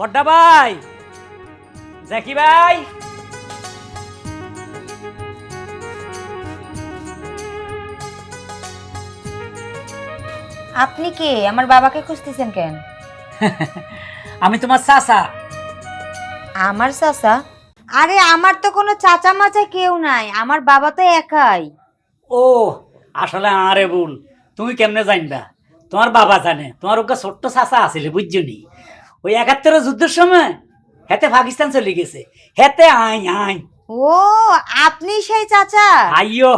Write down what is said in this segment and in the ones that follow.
বড্ডা ভাই। জ্যাকি ভাই। আপনি কে? আমার বাবাকে খুঁজতেছেন কেন? আমি তোমার চাচা। আমার চাচা? আরে আমার তো কোনো চাচা মাচা কেউ নাই। আমার বাবা তো একাই। ও আসলে আরে বোন তুমি কেমনে জানবা? তোমার বাবা জানে তোমার ওকে ছোট্ট চাচা আছিল বুঝছ নি? ওই একাত্তর যুদ্ধের সময় হেতে পাকিস্তান চলে গেছে। হেতে আই আই ও আপনি সেই চাচা? আইয়ো।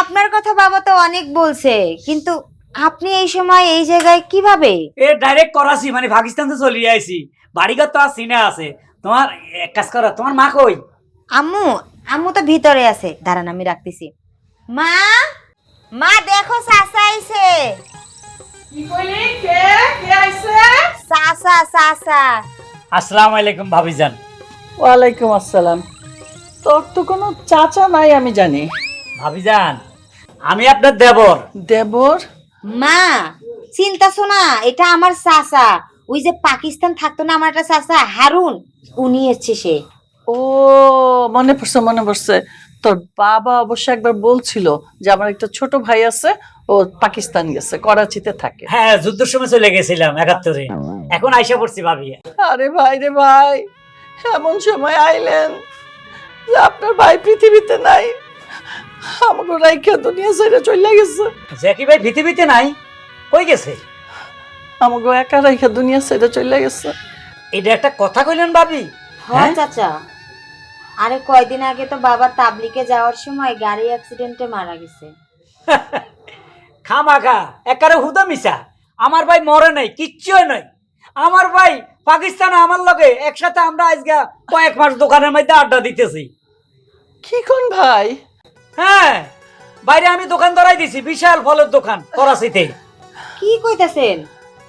আপনার কথা বাবা তো অনেক বলছে কিন্তু আপনি এই সময় এই জায়গায় কীভাবে? এ ডাইরেক্ট করাছি মানে পাকিস্তান তো চলে আইছি। বাড়িঘর তো আর চিনে আছে। তোমার এক কাজ করো তোমার মা কই? আম্মু আম্মু তো ভিতরে আছে। দাঁড়ান আমি রাখতেছি। মা মা দেখো চাচা আইছে। কি কইলি কে? কে আইছে? চাচা চাচা আসসালামু আলাইকুম ভাবিজান। ওয়ালাইকুম আসসালাম। তোর তো কোনো চাচা নাই আমি জানি। ভাবিজান আমি আপনার দেবর। দেবর? মা চিন্তা শোনা এটা আমার চাচা ওই যে পাকিস্তান থাকতো না আমার একটা চাচা হারুন। উনি এসছে সে। ও মনে পড়ছে মনে পড়ছে। তোর বাবা অবশ্য একবার বলছিল যে আমার একটা ছোট ভাই আছে ও পাকিস্তান গেছে করাচিতে থাকে। হ্যাঁ যুদ্ধের সময় চলে গেছিলাম একাত্তরে। এখন আইসা পড়ছি ভাবি আরে ভাই রে ভাই এমন সময় আইলেন যে আপনার ভাই পৃথিবীতে নাই আমাকে রাইখা দুনিয়া ছেড়ে চলে গেছে। জ্যাকি ভাই পৃথিবীতে নাই? কই গেছে? আমাকে একা রাইখা দুনিয়া ছেড়ে চলে গেছে। এটা একটা কথা কইলেন ভাবি হ্যাঁ? চাচা। আরে কয়দিন আগে তো বাবা তাবলিকে যাওয়ার সময় গাড়ি অ্যাক্সিডেন্টে মারা গেছে। খামাখা একারে হুদা মিশা আমার ভাই মরে নাই কিচ্ছু নাই। আমার ভাই পাকিস্তানে আমার লগে একসাথে আমরা আজকে কয়েক মাস দোকানের মধ্যে আড্ডা দিতেছি। কি কোন ভাই? হ্যাঁ বাইরে আমি দোকান ধরাই দিছি বিশাল ফলের দোকান করাচিতে। কি কইতাছেন?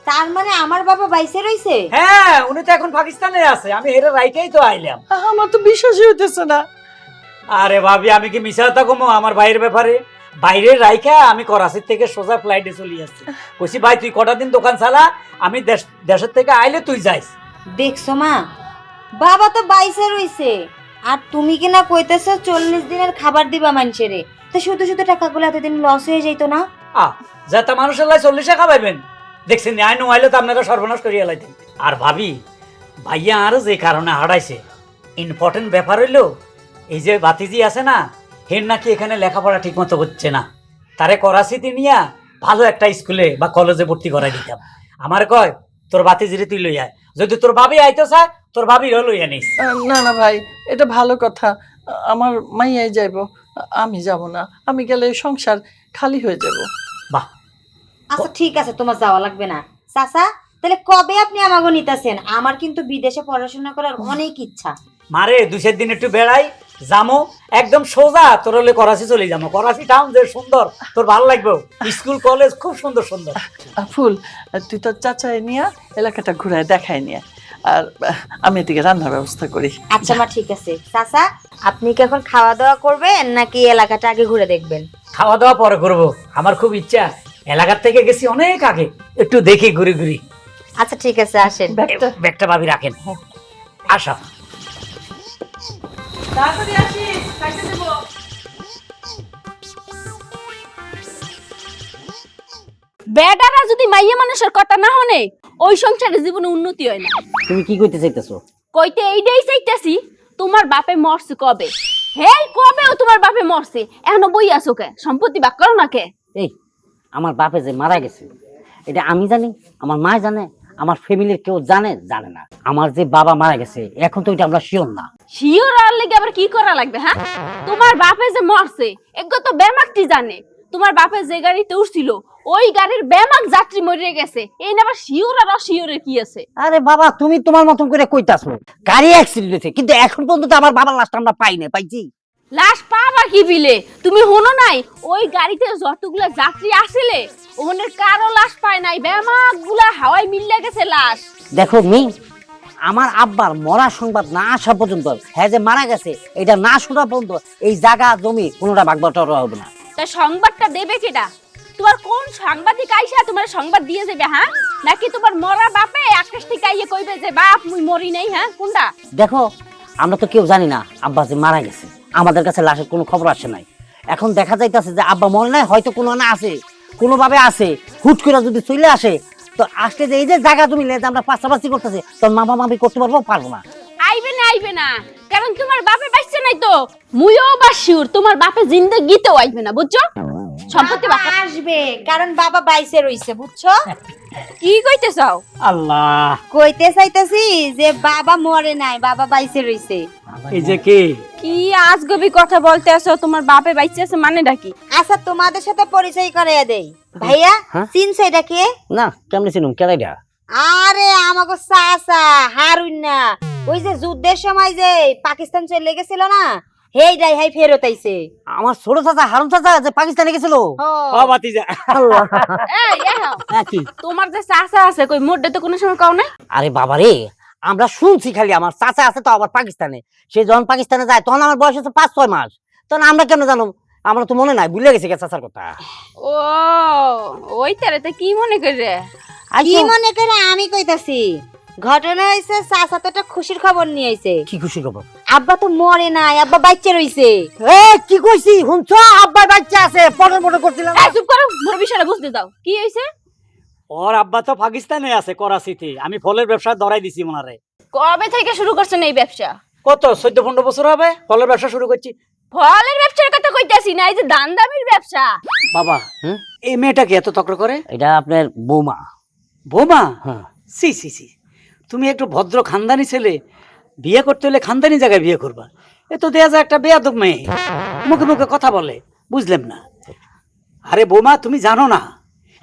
তার মানে আমার বাবা বাইসে রইছে? হ্যাঁ উনি তো এখন পাকিস্তানে আছে আমি হেরে রাইটেই তো আইলাম। আমার তো বিশ্বাসই হইতেছে না। আরে ভাবি আমি কি মিশা থাকব আমার ভাইয়ের ব্যাপারে? বাইরে রাইখা আমি করাচির থেকে সোজা ফ্লাইটে চলে আসছি। কইছি ভাই তুই কটা দিন দোকান চালা? আমি দেশ দেশের থেকে আইলে তুই যাইস। দেখছ মা বাবা তো বাইসে রইছে। আর তুমি কি না কইতেছো চল্লিশ দিনের খাবার দিবা মানুষেরে। তো শুধু শুধু টাকাগুলো এতদিন লস হয়ে যাইতো না? আ যাতে মানুষের লাই চল্লিশে খাবাইবেন। দেখছেন আই নোয়াইলে তো আপনারা সর্বনাশ করিয়া লাইতেন। আর ভাবি ভাইয়া আর যে কারণে হারাইছে ইম্পর্টেন্ট ব্যাপার হইল এই যে বাতিজি আছে না হের নাকি এখানে লেখাপড়া ঠিক মতো হচ্ছে না। তারে করাচিতে নিয়া ভালো একটা স্কুলে বা কলেজে ভর্তি করাই দিতাম। আমার কয় তোর বাতিজিরে তুই লই আয়। যদি তোর ভাবি আইতো চায় তোর ভাবিরও লইয়া নিস। আহ, না না ভাই এটা ভালো কথা। আমার মাইয়াই যাইব আমি যাব না। আমি গেলে সংসার খালি হয়ে যাব। বাহ আচ্ছা ঠিক আছে তোমার যাওয়া লাগবে না। চাচা তাহলে কবে আপনি আমাকে নিতেছেন? আমার কিন্তু বিদেশে পড়াশোনা করার অনেক ইচ্ছা। মারে দুই চার দিন একটু বেড়াই যামো। একদম সোজা তোর হলে করাচি চলে যাব করাচি টাউন যে সুন্দর তোর ভালো লাগবে। স্কুল কলেজ খুব সুন্দর সুন্দর। ফুল তুই তোর চাচাই নিয়ে এলাকাটা ঘুরায় দেখাই নিয়ে। আর আমি এদিকে রান্নার ব্যবস্থা করি। আচ্ছা মা ঠিক আছে। চাচা আপনি কি এখন খাওয়া দাওয়া করবেন নাকি এলাকাটা আগে ঘুরে দেখবেন? খাওয়া দাওয়া পরে করব। আমার খুব ইচ্ছা। এলাকার থেকে গেছি অনেক আগে। একটু দেখি ঘুরি ঘুরি। আচ্ছা ঠিক আছে আসেন। ব্যাগটা ব্যাগটা ভাবি রাখেন। আসা। বেটারা যদি মাইয়া মানুষের কথা না হনে ওই সংসারে জীবনে উন্নতি হয় না। তুমি কি কইতে চাইতেছো? কইতে এইটাই চাইতেছি তোমার বাপে মরছে কবে? হেই কবে তোমার বাপে মরছে? এখনও বই আছো কে? সম্পত্তি বাক করো না কে? এই আমার বাপে যে মারা গেছে এটা আমি জানি আমার মা জানে আমার ফ্যামিলির কেউ জানে জানে না। আমার যে বাবা মারা গেছে এখন তো এটা আমরা শিওর না। শিওর আর লেগে আবার কি করা লাগবে হ্যাঁ? তোমার বাপে যে মরছে এগুলো তো বেমাকটি জানে। তোমার বাপে যে গাড়িতে উঠছিল ওই গাড়ির বেমাক যাত্রী মরে গেছে। এই না আবার শিওর আর অশিওরের কি আছে? আরে বাবা তুমি তোমার মতন করে কইতাছো গাড়ি অ্যাক্সিডেন্ট হয়েছে কিন্তু এখন পর্যন্ত আমার বাবার লাশটা আমরা পাই না পাইছি। লাশ পাবা কি বিলে? তুমি হনো নাই? ওই গাড়িতে যতগুলা যাত্রী আসিলে ওখানের কারও লাশ পায় নাই। বেমাকগুলা হাওয়ায় মিললে গেছে লাশ। দেখো মি আমার আব্বার মরা সংবাদ না আসা পর্যন্ত হ্যাঁ যে মারা গেছে এটা না শোনা পর্যন্ত এই জায়গা জমি কোনোটা বাগবাটরা হবে না। তা সংবাদটা দেবে কেটা তোমার কোন সাংবাদিক আইসা তোমার সংবাদ দিয়ে যাবে হ্যাঁ? নাকি তোমার মরা বাপে আকাশ থেকে আইয়ে কইবে যে বাপ মুই মরি নাই হ্যাঁ? কোনটা? দেখো আমরা তো কেউ জানি না আব্বা যে মারা গেছে। আমাদের কাছে লাশের কোনো খবর আসে নাই। এখন দেখা যাইতেছে যে আব্বা মনে নাই, হয়তো কোনো না আছে, কোনোভাবে আছে। হুট করে যদি চলে আসে, তো আসলে যে এই যে জায়গা তুমি লেজ আমরা পাশাপাশি করতেছি তোর মামা মামি করতে পারব পারব না? আইবে না আইবে না। কারণ তোমার বাপে বাঁচছে নাই তো। মুইও বাসিউর তোমার বাপে জিন্দগিতেও আইবে না, বুঝছ? সম্পত্তি আসবে কারণ বাবা বাইসে রইছে বুঝছ? কি কইতে চাও? আল্লাহ। কইতে চাইতেছি যে বাবা মরে নাই বাবা বাইসে রইছে। এই যে কে? কি আজগবি কথা বলতে আছো? তোমার বাপে বাইচে আছে মানে ডাকি আচ্ছা তোমাদের সাথে পরিচয় করাইয়া দেই। ভাইয়া হ্যাঁ? চিনছে এটা কে? না কেমনি চিনুম? আরে আমাকে চাচা হারুন না ওই যে যুদ্ধের সময় যে পাকিস্তান চলে গেছিল না হেই হাই ফেরত আইছে। আমার ছোট চাচা হারুন চাচা যে পাকিস্তানে গেছিল। ও। বাতিজা এই হ্যাঁ, কি? তোমার যে চাচা আছে কই মোডে তো কোনো সময় কাও না আরে বাবা রে আমরা শুনছি খালি আমার চাচা আছে তো আবার পাকিস্তানে। সে যখন পাকিস্তানে যায় তখন আমার বয়স হচ্ছে পাঁচ ছয় মাস। তখন আমরা কেন জানো? আমরা তো মনে নাই ভুলে গেছি চাচার কথা। ও ওই তারে তা কি মনে করে? কি মনে করে আমি কইতাছি? ঘটনা হইছে চাচা তো একটা খুশির খবর নিয়ে আইছে। কি খুশি খবর? আব্বা তো মরে নাই আব্বা বাচ্চা রইছে। এ কি কইছি? শুনছো? আব্বার বাচ্চা আছে পটর পটর করছিলাম। এই চুপ করো মোর বিষয়টা বুঝতে দাও। কি হইছে? ওর আব্বা তো পাকিস্তানে আছে করাচিতে। আমি ফলের ব্যবসা ধরাই দিছি ওনারে। কবে থেকে শুরু করছেন এই ব্যবসা? কত? চোদ্দ পনেরো বছর হবে? ফলের ব্যবসা শুরু করছি। ফলের ব্যবসার কথা কইতাছি না এই যে দান দামির ব্যবসা। বাবা হুম? এই মেয়েটাকে এত তক্র করে? এটা আপনার বৌমা। বোমা? হ্যাঁ। সি সি সি তুমি একটু ভদ্র খানদানি ছেলে, বিয়ে করতে হলে খানদানি জায়গায় বিয়ে করবা। এ তো দেয়া যায় একটা বেয়াদব মেয়ে, মুখে মুখে কথা বলে বুঝলাম না। আরে বোমা, তুমি জানো না,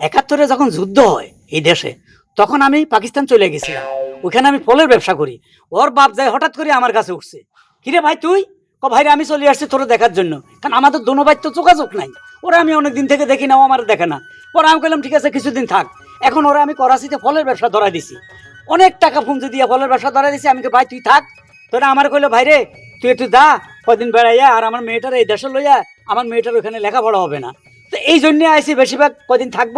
একাত্তরে যখন যুদ্ধ হয় এই দেশে, তখন আমি পাকিস্তান চলে গেছিলাম। ওখানে আমি ফলের ব্যবসা করি। ওর বাপ যায় হঠাৎ করে আমার কাছে উঠছে। কিরে ভাই তুই? ক ভাইরে, আমি চলে আসছি তোর দেখার জন্য। কারণ আমাদের দোনো ভাই তো যোগাযোগ নাই। ওরা আমি অনেক দিন থেকে দেখি না, ও আমার দেখে না। পরে আমি বললাম ঠিক আছে, কিছুদিন থাক। এখন ওরা আমি করাচিতে ফলের ব্যবসা ধরা দিছি। অনেক টাকা পুঁজি দিয়ে ফলের ব্যবসা ধরা দিছি আমি ভাই তুই থাক। তোরা আমার কইলো ভাই রে তুই একটু যা কদিন বেড়াইয়া আর আমার মেয়েটার এই দেশে লইয়া আমার মেয়েটার ওখানে লেখাপড়া হবে না। তো এই জন্য আইসি বেশিরভাগ কদিন থাকব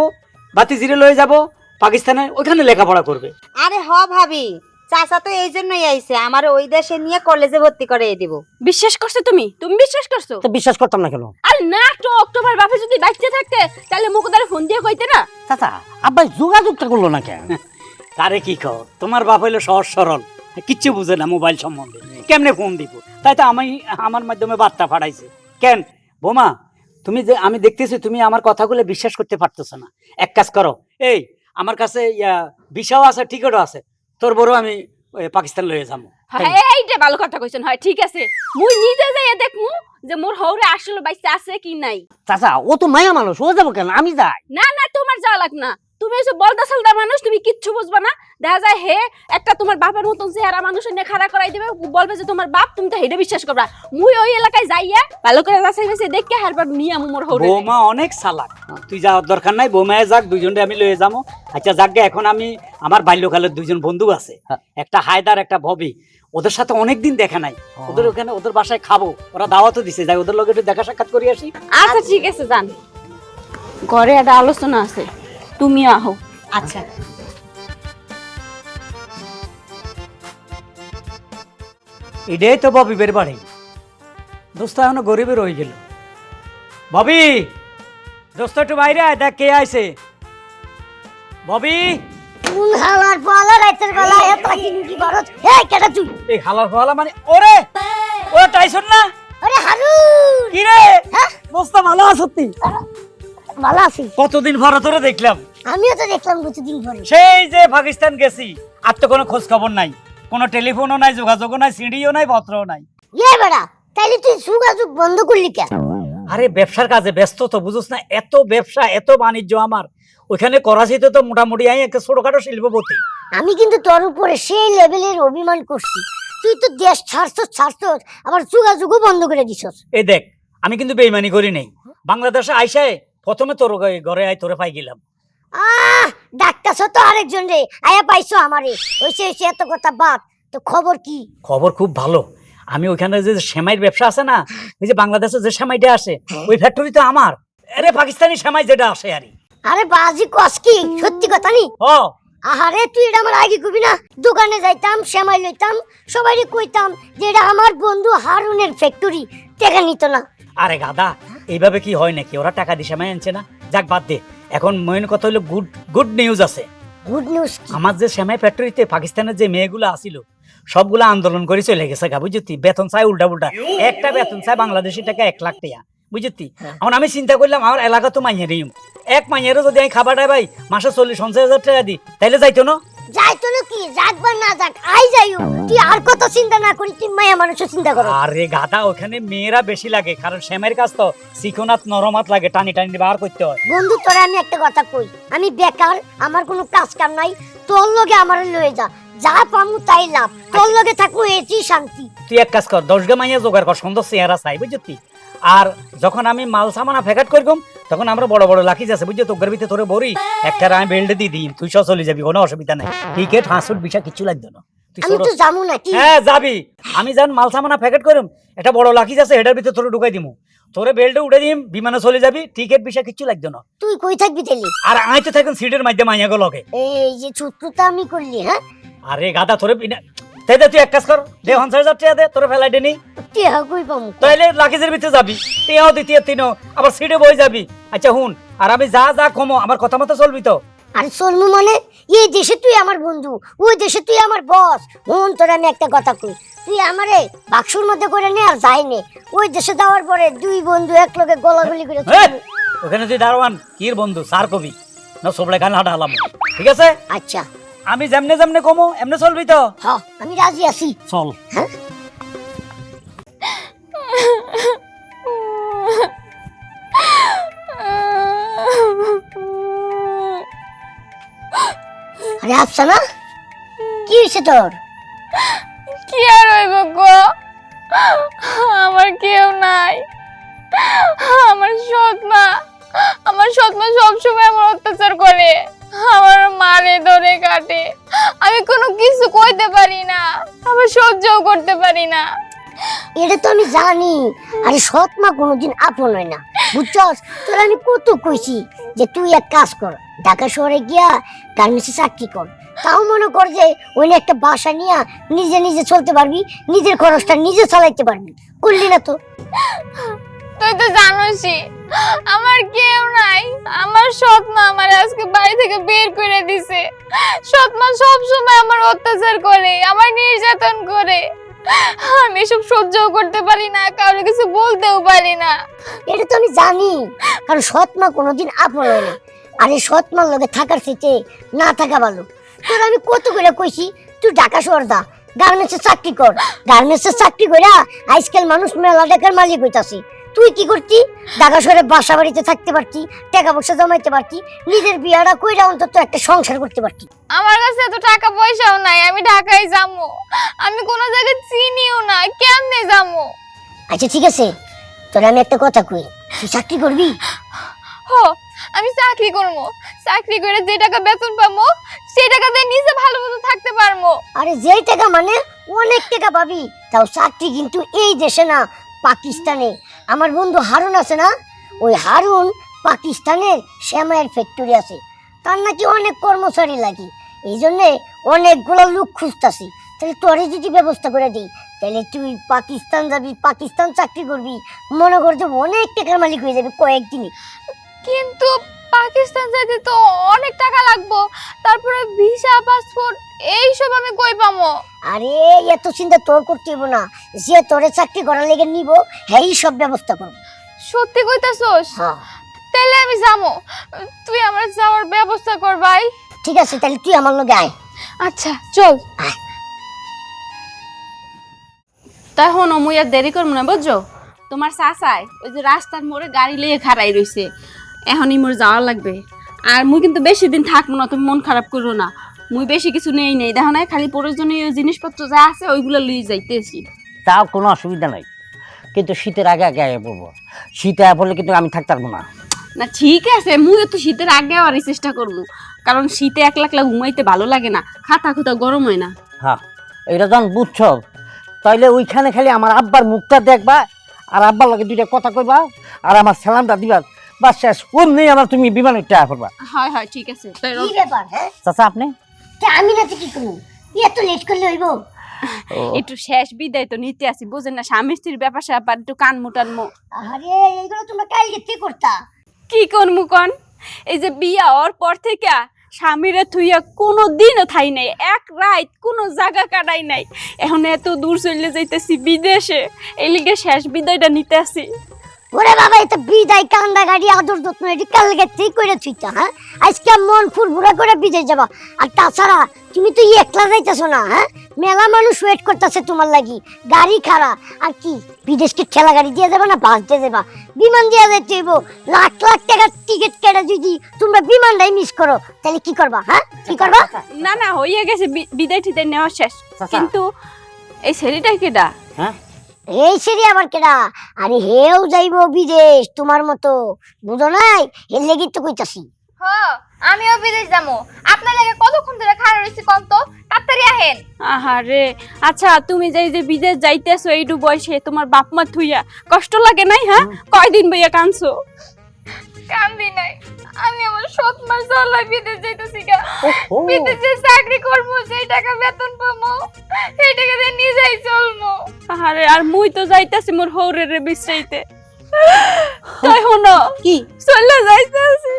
বাতি জিরে লয়ে যাব পাকিস্তানে ওখানে লেখাপড়া করবে। আরে হ ভাবি চাচা তো এই জন্যই আইছে আমার ওই দেশে নিয়ে কলেজে ভর্তি করে দিব। বিশ্বাস করছ তুমি? তুমি বিশ্বাস করছ? তো বিশ্বাস করতাম না কেন? আরে নাটক তোমার বাপে যদি বাচ্চা থাকতে তাহলে মুকুদারে ফোন দিয়ে কইতে না। চাচা আব্বা যোগাযোগটা করল না কেন? তারে কি কও? তোমার বাপ হইল সহজ সরল। কিচ্ছু বুঝে না মোবাইল সম্বন্ধে। কেমনে ফোন দিব? তাই তো আমি আমার মাধ্যমে বার্তা পাঠাইছে। কেন? বোমা তুমি যে আমি দেখতেছি তুমি আমার কথাগুলো বিশ্বাস করতে পারতেছো না। এক কাজ করো। এই আমার কাছে ইয়া ভিসাও আছে টিকিটও আছে। তোর বড় আমি পাকিস্তান লয়ে যাব। হ্যাঁ এইটা ভালো কথা কইছেন। হয় ঠিক আছে। মুই নিজে যাই দেখমু যে মোর হৌরে আসলে বাচ্চা আছে কি নাই। চাচা ও তো মায়া মানুষ। ও যাব কেন? আমি যাই। না না তোমার যাওয়া লাগ না। তুমি এসে বলদা সালদা মানুষ তুমি কিচ্ছু বুঝবা না। দেখা যায় হে একটা তোমার বাপের মতন চেহারা মানুষের নিয়ে খাড়া করাই দেবে বলবে যে তোমার বাপ তুমি তো হেডে বিশ্বাস করবা। মুই ওই এলাকায় যাইয়া ভালো করে যাচাই বাছাই দেখে হারবার নিয়ে আমু মোর হৌরে বৌমা অনেক চালাক। তুই যাওয়ার দরকার নাই বৌমায় যাক দুইজনে আমি লয়ে যাব আচ্ছা যাক গে, এখন আমি আমার বাল্যকালের দুইজন বন্ধু আছে। হ্যাঁ। একটা হায়দার একটা ভবি। ওদের সাথে অনেক দিন দেখা নাই। ওদের ওখানে ওদের বাসায় খাব। ওরা দাওয়াতও দিছে। যাই ওদের লগে একটু দেখা সাক্ষাৎ করি আসি। আচ্ছা ঠিক আছে যান। ঘরে একটা আলোচনা আছে। তুমি আহো। আচ্ছা। এটাই তো ববি বের বাড়ি। দোস্ত এখনও গরিবে রয়ে গেল। ববি দোস্ত একটু বাইরে আয়, দেখ কে আইছে। ববি। কোন হালার পালা রাইতের গলা এত কি করত হে কেডা তুই? এই হালার ফালা মানে ওরে ও টাইসন না। আরে হারু কি রে? দোস্ত ভালো আছো তুই ভালো আছি। কতদিন পরে তোরে দেখলাম? আমিও তো দেখলাম কিছুদিন পরে। সেই যে পাকিস্তান গেছি আর তো কোনো খোঁজ খবর নাই। কোনো টেলিফোনও নাই যোগাযোগও নাই সিঁড়িও নাই পত্রও নাই। ইয়ে বেড়া তাইলে তুই যোগাযোগ বন্ধ করলি কেন? আরে ব্যবসার কাজে ব্যস্ত তো বুঝোস না এত ব্যবসা এত বাণিজ্য আমার। ওইখানে করাচিতে তো মোটামুটি আমি একটা ছোটখাটো শিল্পপতি। আমি কিন্তু তোর উপরে সেই লেভেলের অভিমান করছি। তুই তো দেশ ছাড়ছস ছাড়ছস আবার যোগাযোগও বন্ধ করে দিছস। এই দেখ আমি কিন্তু বেইমানি করি নেই। বাংলাদেশে আইসায় প্রথমে তোর ঘরে- আই তোরে পাই গেলাম। আহ ডাক্তারছ তো আরেকজন রে আয়া পাইছো আমারে। হইছে হইছে এত কথা বাদ তো খবর কি? খবর খুব ভালো। আমি ওইখানে যে সেমাইয়ের ব্যবসা আছে না ওই যে বাংলাদেশে যে সেমাইটা আসে ওই ফ্যাক্টরি তো আমার। আরে পাকিস্তানি সেমাই যেটা আসে আরে আরে বাজি কস কি? সত্যি কথা নি? ও আহারে তুই এটা আমার আগে কবি না? দোকানে যাইতাম শ্যামাই লইতাম সবাই কইতাম যে এটা আমার বন্ধু হারুনের ফ্যাক্টরি টেকা নিত না। আরে গাদা এইভাবে কি হয় নাকি? ওরা টাকা দিশে মাই আনছে না। যাক বাদ দে। এখন মেন কথা হলো গুড গুড নিউজ আছে। গুড নিউজ আমার যে শ্যামাই ফ্যাক্টরিতে পাকিস্তানের যে মেয়েগুলো আসিল সবগুলো আন্দোলন করে চলে গেছে গা বুঝতি? বেতন চাই উল্টা উল্টা একটা বেতন চাই বাংলাদেশি টাকা এক লাখ টাকা বুঝতি? এখন আমি চিন্তা করলাম আমার এলাকা তো মাইয়ে নিয়ম এক মাইয়েরও যদি আমি খাবার ভাই মাসে চল্লিশ পঞ্চাশ হাজার টাকা দিই তাইলে যাইতো না? যাই তো কি যাক বা না যাক আই যাইও তুই আর কত চিন্তা না করি তুই মায়া মানুষের চিন্তা করো। আরে গাদা ওখানে মেয়েরা বেশি লাগে কারণ শ্যামের কাজ তো সিকোনাত নরমাত লাগে টানি টানি বার করতে হয়। বন্ধু তোরে আমি একটা কথা কই আমি বেকার আমার কোনো কাজ কাম নাই তোর লগে আমার লয়ে যা যা পামু তাই লাভ তোর লগে থাকব এটি শান্তি। তুই এক কাজ কর দশ গা মাইয়া জোগাড় কর সুন্দর চেহারা চাই বুঝতি আর যখন আমি মাল সামানা ফেকাট করলাম তখন আমরা বড় বড় লাখিজ আছে বুঝছ? তোর ভিতরে তোরে বড়ি একটা আমি বেল্টে দিয়ে দিই তুই সব চলে যাবি কোনো অসুবিধা নাই। টিকেট হাঁসুট বিষা কিচ্ছু লাগবে না। আমি তো যাব নাকি? হ্যাঁ যাবি। আমি যান মাল সামানা প্যাকেট করুম একটা বড় লাখিজ আছে এটার ভিতরে তোরে ঢুকাই দিমু। তোরে বেল্টে উঠে দিম বিমানে চলে যাবি টিকেট বিষা কিচ্ছু লাগবে না। তুই কই থাকবি তেলি আর আই তো থাকুন সিটের মধ্যে মাইয়া গো লগে এই যে আমি করলি হ্যাঁ? আরে গাদা তোরে তাই দে তুই এক কাজ কর। দে হনসার যাচ্ছে দে তোরে ফেলাই দেনি। টিয়া কই পামু তাইলে লাকিজের ভিতরে যাবি টিয়াও দ্বিতীয় তিনও আবার সিটে বই যাবি। আচ্ছা হুন আর আমি যা যা কমো আমার কথা মতো চলবি তো? আর চলমু মানে? এই দেশে তুই আমার বন্ধু ওই দেশে তুই আমার বস। হুন তোর আমি একটা কথা কই তুই আমারে বাক্সুর মধ্যে করে নে আর যাই নে। ওই দেশে যাওয়ার পরে দুই বন্ধু এক লগে গলাগলি করে ওখানে তুই দারোয়ান কির বন্ধু সার কবি। না সবলে গান হাঁটা হালাম। ঠিক আছে? আচ্ছা। আমি যেমনে যেমনে কমো এমনে চলবি তো? আমি রাজি আছি। চল। আরে আফসানা, কি হয়েছে তোর? কি আর হইব আমার কেউ নাই। আমার সৎ মা আমার সৎ মা সবসময় আমার অত্যাচার করে। আমার মারে ধরে কাটে। আমি কোনো কিছু কইতে পারি না। আবার সহ্যও করতে পারি না। এটা তো আমি জানি। আরে সৎ মা কোনোদিন আপন হয় না। বুঝছস? তোর আমি কত কইছি যে তুই এক কাজ কর, ঢাকা শহরে গিয়া গার্মেন্টসে চাকরি কর। তাও মনে কর যে ওই একটা বাসা নিয়া নিজে নিজে চলতে পারবি, নিজের খরচটা নিজে চালাইতে পারবি। করলি না তো? তুই তো জানোসই, আমার কেউ নাই। আমার সৎ মা আমার আজকে বাড়ি থেকে বের করে দিছে। সৎ মা সব আমার অত্যাচার করে, আমার নির্যাতন করে। আমি এসব সহ্যও করতে পারি না কারও কিছু বলতেও পারি না। এটা তো আমি জানি, কারণ সৎ মা কোনোদিন আপন হয় না। আরে সৎ মার লগে থাকার সেটে না থাকা ভালো। তোর আমি কত করে কইছি, তুই ঢাকা শহর দা গার্মেন্টসে চাকরি কর। গার্মেন্টসে চাকরি কইরা আজকাল মানুষ মেলা টাকার মালিক হইতাছে। তুই কি করতি? ঢাকা শহরে বাসা বাড়িতে থাকতে পারতি টাকা পয়সা জমাইতে পারতি নিজের বিয়াটা কইরা অন্তত একটা সংসার করতে পারতি। আমার কাছে এত টাকা পয়সাও নাই আমি ঢাকায় যাব আমি কোনো জায়গায় চিনিও না কেমনে যাব আচ্ছা ঠিক আছে। তোর আমি একটা কথা কই তুই চাকরি করবি? হো আমি চাকরি করব। চাকরি করে যে টাকা বেতন পাবো সেই টাকা দিয়ে নিজে ভালো মতো থাকতে পারব। আরে যেই টাকা মানে অনেক টাকা পাবি তাও চাকরি কিন্তু এই দেশে না পাকিস্তানে। আমার বন্ধু হারুন আছে না? ওই হারুন পাকিস্তানের শ্যামায়ের ফ্যাক্টরি আছে। তার নাকি অনেক কর্মচারী লাগে। এই জন্যে অনেকগুলো লোক খুঁজতেছি। তাহলে তোরে যদি ব্যবস্থা করে দিই, তাহলে তুই পাকিস্তান যাবি, পাকিস্তান চাকরি করবি। মনে কর অনেক টাকার মালিক হয়ে যাবে কয়েকদিনে। কিন্তু পাকিস্তান যেতে তো অনেক টাকা লাগবো। তারপরে ভিসা পাসপোর্ট এইসব আমি কই পামো? আরে এত চিন্তা তোর করতে হইব না। যে তোরে চাকরি করার লেগে নিব হ্যাঁ সব ব্যবস্থা করব। সত্যি কইতাছস? হ্যাঁ। তাহলে আমি যাব তুই আমার যাওয়ার ব্যবস্থা কর ভাই। ঠিক আছে তাহলে তুই আমার লগে আয়। আচ্ছা চল। তাই হন মুই আর দেরি করব না বুঝছ? তোমার চাচাই ওই যে রাস্তার মোড়ে গাড়ি লিয়ে খাড়াই রইছে। এখনই মোর যাওয়া লাগবে। আর মুই কিন্তু বেশি দিন থাকব না তুমি মন খারাপ করো না। মুই বেশি কিছু নেই নেই দেখো না খালি প্রয়োজনীয় জিনিসপত্র যা আছে ওইগুলো লিয়ে যাইতেছি। তাও কোনো অসুবিধা নাই কিন্তু শীতের আগে আগে আগে পড়ব শীতে আগে পড়লে কিন্তু আমি থাকতে পারব না। না ঠিক আছে মুই তো শীতের আগে আর চেষ্টা করব। কারণ শীতে একলা একলা ঘুমাইতে ভালো লাগে না খাতা খুতা গরম হয় না। হ্যাঁ এটা যখন বুঝছ তাইলে ওইখানে খালি আমার আব্বার মুখটা দেখবা আর আব্বার লগে দুইটা কথা কইবা আর আমার সালামটা দিবা বাস শেষ। ওমনি আমার তুমি বিমানে টাকা করবা হয় হয় ঠিক আছে। কি ব্যাপার হ্যাঁ? চাচা আপনি? আমি না কি করব? এত লেট করলে হইব। একটু শেষ বিদায় তো নিতে আসি বুঝেন না স্বামী স্ত্রীর ব্যাপার স্যাপার একটু কান মুটানমো আরে এইগুলো তোমরা কালকে থেকে করতা? কি কোন মুকন? এই যে বিয়া হওয়ার পর থেকে স্বামীরে থুইয়া কোনো দিনও থাই নাই এক রাত কোনো জায়গা কাটাই নাই। এখন এত দূর চলে যাইতেছি বিদেশে এই লিগে শেষ বিদায়টা নিতে আসি। ওরে বাবা এটা বিদায় কান্দা গাড়ি আদর যত্ন এটি কালকে ঠিক করে থুইতা হ্যাঁ? আজকে মন ফুরফুরা করে বিদায় যাবা। আর তাছাড়া তুমি তো একলা যাইতেছো না হ্যাঁ? মেলা মানুষ ওয়েট করতেছে তোমার লাগি গাড়ি খাড়া আর কি বিদেশকে ঠেলা গাড়ি দিয়ে যাবা না বাস দিয়ে দেবা? বিমান দিয়ে যাইতে হইব। লাখ লাখ টাকার টিকিট কেটে যদি তোমরা বিমানটাই মিস করো তাহলে কি করবা হ্যাঁ? কি করবা? না না হইয়া গেছে বিদায় টিদায় নেওয়া শেষ। কিন্তু এই ছেলেটা কেডা? হ্যাঁ? এই সেরি আবার কেডা? আরে হেও যাইবো বিদেশ তোমার মতো। বুঝো নাই? এর লেগে তো কইতাছি। হ আমিও বিদেশ যাব আপনার লাগে কতক্ষণ ধরে খাড়া রয়েছি কম তো? তাড়াতাড়ি আহেন। আহারে আচ্ছা তুমি যে এই যে বিদেশ যাইতেছো এইটু বয়সে তোমার বাপ মা থুইয়া কষ্ট লাগে নাই হ্যাঁ? কয়দিন বইয়া কানছো? কান্দি নাই। আমি আমার সৎ মাস জ্বালায় বিদেশ যাইতেছি গা। বিদেশে চাকরি করব সেই টাকা বেতন পাবো সেই টাকা দিয়ে নিজেই চলবো আহারে আর মুই তো যাইতাছি মোর হৌরে রে তাই হনো কি? চলে যাইতাছি।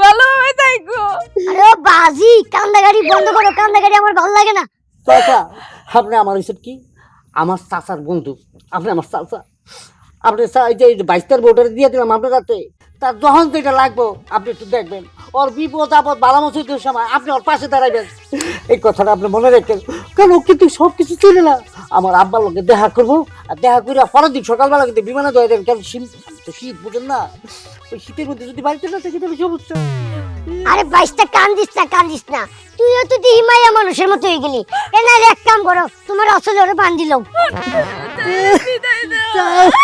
ভালোভাবে থাকো আরে ও বাজি কান্দা গাড়ি বন্ধ করো কান্দা গাড়ি আমার ভালো লাগে না। চাচা আপনি আমার কি? আমার চাচার বন্ধু আপনি আমার চাচা। আপনি এই যে বাইশটার দিয়ে দিলাম আপনার তার যখন যেটা লাগবো আপনি একটু দেখবেন। ওর বিপদ আপদ বালামসিদের সময় আপনি ওর পাশে দাঁড়াইবেন। এই কথাটা আপনি মনে রাখেন। কারণ ও কিন্তু সব কিছু চলে না। আমার আব্বার লোকে দেখা করব। আর দেখা করে পরের দিন সকালবেলা কিন্তু বিমানে দেওয়া দেবেন কারণ শীত তো শীত বুঝেন না। ওই শীতের মধ্যে যদি বাড়িতে না থাকে তাহলে সমস্যা আরে বাইশটা কান্দিস না কান্দিস না। তুইও তো মাইয়া মানুষের মতো হয়ে গেলি। এনার এক কাম করো তোমার আসলে ওরে বান্ধিল আরে আইও না রে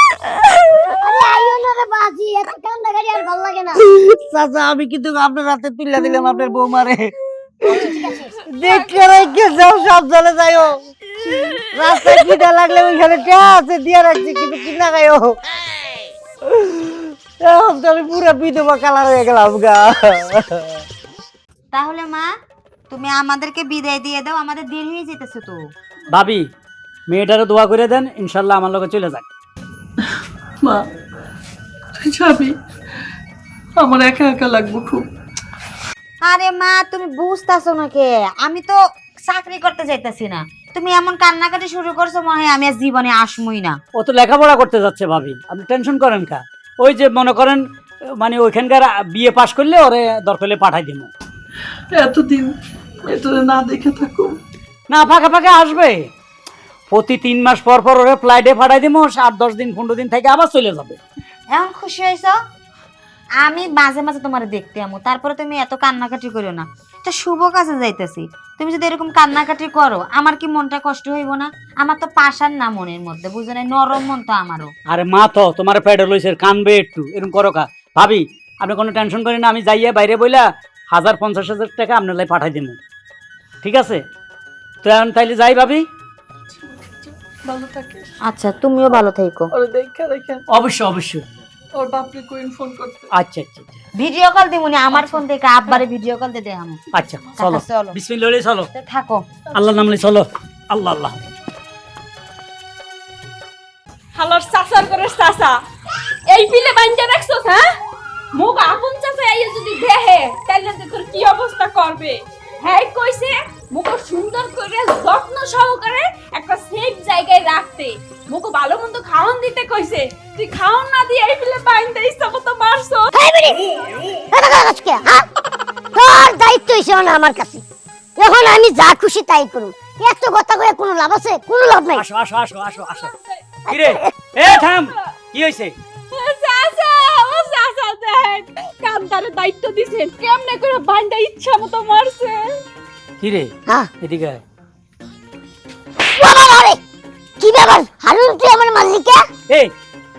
বাজি এত কান্দা গাড়ি আর ভালো লাগে না। চাচা আমি কিন্তু আপনার হাতে তুলে দিলাম আপনার বৌমারে। দেখে রেখে যাও সব চলে যাইও। রাস্তায় কিনা লাগলে ওইখানে কে আছে দিয়ে রাখছি কিন্তু কিনা গাইও আমি পুরো বিধবা কালার হয়ে গেলাম গা। তাহলে মা তুমি আমাদেরকে বিদায় দিয়ে দাও আমাদের দেরি হয়ে যেতেছে তো। ভাবি মেয়েটারও দোয়া করে দেন ইনশাল্লাহ আমার লগে চলে যাক। মা যাবি। আমার একা একা লাগবো খুব। আরে মা তুমি বুঝতেছো না কে? আমি তো চাকরি করতে যাইতেছি না। তুমি এমন কান্নাকাটি শুরু করছ মনে হয় আমি আর জীবনে আসমই না। ও তো লেখাপড়া করতে যাচ্ছে ভাবি। আপনি টেনশন করেন কা? ওই যে মনে করেন মানে ওইখানকার বিয়ে পাশ করলে ওরে দরকার হলে পাঠাই দিব এতদিন মেয়েটারে না দেখে থাকো। না ফাঁকা ফাঁকা আসবে। প্রতি তিন মাস পর পর ওরে ফ্লাইটে পাঠাই দিব সাত দশ দিন পনেরো দিন থেকে আবার চলে যাবে। এখন খুশি হয়েছো? আমি মাঝে মাঝে তোমার দেখতে আমো তারপরে তুমি এত কান্নাকাটি করো না। তো শুভ কাজে যাইতেছি। তুমি যদি এরকম কান্নাকাটি করো আমার কি মনটা কষ্ট হইব না? আমার তো পাশার না মনের মধ্যে বুঝো না নরম মন তো আমারও। আরে মা তো তোমার পেডে লইছে কানবে একটু এরকম করো কা। ভাবি আপনি কোনো টেনশন করেন না আমি যাইয়া বাইরে বইলা হাজার পঞ্চাশ হাজার টাকা আপনার লাই পাঠাই দিব ঠিক আছে? তো এখন তাইলে যাই ভাবি। আচ্ছা তুমিও ভালো থেকো রেখে অবশ্যই অবশ্যই। ওর বাপরে কইন ফোন করতে। আচ্ছা আচ্ছা আচ্ছা। ভিডিও কল দিমুনি আমার ফোন থেকে আব্বারে ভিডিও কল দিতে আমি। আচ্ছা চলো। চলো। বিসমিল্লাহ চলো। থাকো। আল্লাহ নামলে চলো। আল্লাহ আল্লাহ। হালার চাচার করে চাচা। এই পিলে রাখছস হ্যাঁ? মুখ আপন চাচা এই যদি দেহে তাহলে তো তোর কি অবস্থা করবে? হ্যাঁ কইছে মুখ সুন্দর করে যত্ন সহকারে একটা সেফ জায়গায় রাখতে। মুখ ভালো মন্দ খাওয়ান দিতে কইছে। তুই খাওয়ান না দিয়ে এই পিলে বাইন্দা ইচ্ছা মতো মারছ। হ্যাঁ তোর দায়িত্ব হিসেবে না আমার কাছে। এখন আমি যা খুশি তাই করুন এত কথা কয়ে কোনো লাভ আছে? কোনো লাভ নাই। আসো আসো আসো আসো আসো। কিরে? এ থাম! কি হয়েছে চাচা ও চাচা দেখ। কান্দারে দায়িত্ব দিছেন কেমনে করে বাইন্দা ইচ্ছা মতো মারছে? কিরে? হ্যাঁ এদিকে। বাবা বাবারে কি ব্যাপার? হারুন তুই আমার মালিকা এই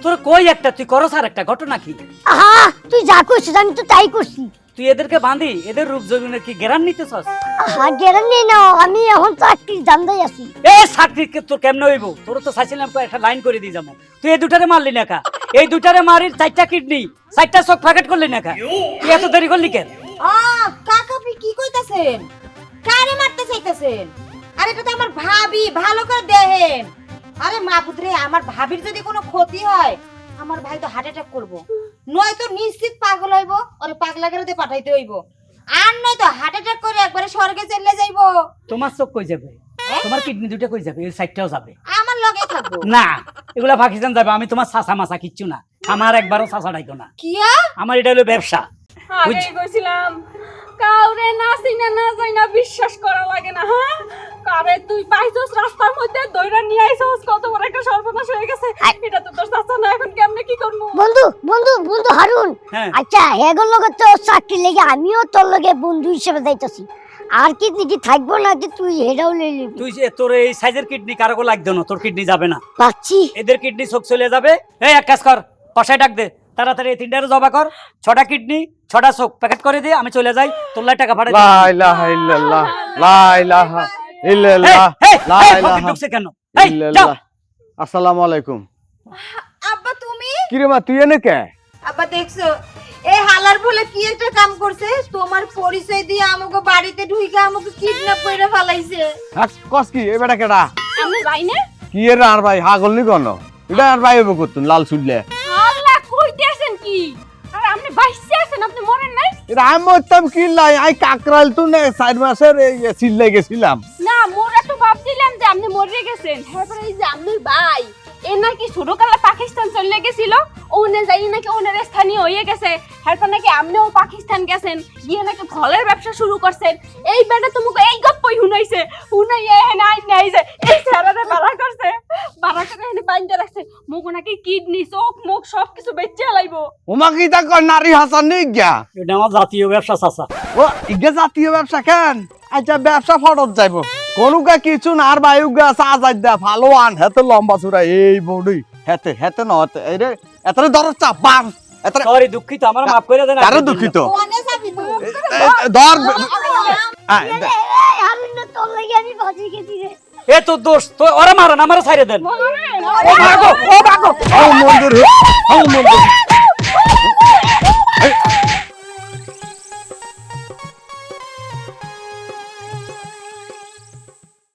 তোর কই একটা? তুই করস আর একটা ঘটনা কি? আহা তুই যা করছিস আমি তো তাই করছি। তুই এদেরকে বাঁধি এদের রূপ যৌবনের কি গ্যারান নিতেছস? আহা গেরান নেই না আমি এখন চাকরি জানদাই আছি। এ চাকরি তোর কেমনে হইব? তোর তো চাইছিলাম তো একটা লাইন করে দিয়ে যাব। তুই এই দুটারে মারলি না কা? এই দুটারে মারির চারটা কিডনি চারটা চোখ প্যাকেট করলি না কা? তুই এত দেরি করলি কেন? আ কাকা আপনি কি কইতাছেন? কারে মারতে চাইতেছেন? আরে এটা তো আমার ভাবি ভালো করে দেখেন। আরে মা পুত্রে আমার ভাবির যদি কোনো ক্ষতি হয় আমার ভাই তো হার্ট অ্যাটাক করব। নয়তো নিশ্চিত পাগল হইব ওরে পাগলা করে পাঠাইতে হইব। আর নয়তো হার্ট অ্যাটাক করে একবারে স্বর্গে চলে যাইবো। তোমার চোখ কই যাবে? তোমার কিডনি দুটো কই যাবে? এই সাইডটাও যাবে। আমার লগে থাকব। না এগুলা পাকিস্তান যাবে আমি তোমার চাচা মাচা কিচ্ছু না। আমার একবারও চাচা ডাইকো না। কি আমার এটা হলো ব্যবসা। বুঝ- কইছিলাম কাউরে না চিনা না যাই না বিশ্বাস করা লাগে না হ্যাঁ? কারে তুই পাইছস রাস্তার মধ্যে দইরা নিয়ে আইছস কত বড় একটা সর্বনাশ হয়ে গেছে। এটা তো তোর চাচা না এখন কেমনে কি করব? বন্ধু বন্ধু বন্ধু হারুন। হ্যাঁ। আচ্ছা লগে তো চাকরি লেগে আমিও তোর লগে বন্ধু হিসেবে যাইতাছি। আর কি কি থাকব না যে তুই হেরাও লই লিবি তুই যে তোর এই সাইজের কিডনি কারও লাগতো না তোর কিডনি যাবে না। পাচ্ছি। এদের কিডনি চোখ চলে যাবে। এই এক কাজ কর কষাই ডাক দে। তাড়াতাড়ি এই তিনটারে জবা কর ছটা কিডনি ছটা চোখ। প্যাকেট করে দিয়ে আমি চলে যাই তোর লাই টাকা পাঠাই লা ইলাহা ইল্লাল্লাহ লা ইলাহা ইল্লাল্লাহ লা ইলাহা ঢুকছে কেন? এই যাও। ইল্লাল্লাহ। আসসালামু আলাইকুম। আব্বা তুমি? কিরে মা তুই এনে কে? আব্বা দেখছ এই হালার বলে কি একটা কাম করছে? তোমার পরিচয় দিয়ে আমাকে বাড়িতে ঢুইকে আমাকে কিডন্যাপ করে ফেলাইছে। কস কি এ বেটা কেডা? আমি যাই না? কি এর আর ভাই হাগল নি কোন? এটা আর ভাই করতুন লাল সুললে আর আপনি বাইসে আছেন আপনি মরেন নাই? আমি মরতাম কি লাই? আই কাকরাল তো নে চার মাসের সিল্লাই গেছিলাম। না মোরা তো ভাবছিলাম যে আপনি মরে গেছেন। তারপরে এই যে আপনি ভাই এ নাকি ছোটকালে পাকিস্তান চলে গেছিল? ওনে যাই নাকি ওনের স্থানীয় হয়ে গেছে। তারপর নাকি আপনিও পাকিস্তান গেছেন। গিয়ে নাকি ফলের ব্যবসা শুরু করছেন। এই বেটা তোমাকে এই গপ্পই শুনাইছে। শুনাই এখানে আইন নাই যে এই স্যারারে বাড়া করছে। বাড়া করে এখানে বাইন্দা রাখছে। মুখ নাকি কিডনি চোখ মুখ সব কিছু বেচে লাইবো। ওমা কি তা কর নারী হাসান নি গিয়া? এটা আমার জাতীয় ব্যবসা চাচা। ও ইগে জাতীয় ব্যবসা কেন? আচ্ছা ব্যবসা ফটত যাইব। কোনুকা কিছু না আর বায়ুগা সাজাই দা ভালো আন হেতে লম্বা চূড়া এই বডি হেতে হেতে ন হেতে এই রে এতরে দরজ চাপ বান এতরে সরি দুঃখিত আমার মাফ করে দেন কারও দুঃখিত এ, এ, ধর আয়, দে। এই হারুন না তোর লাগে আমি বাঁচি গেছি রে এ তো দোষ তো ওরা মারেন আমার ছাইরে দেন ও ভাগো ও ভাগো ও মন্দির ও মন্দির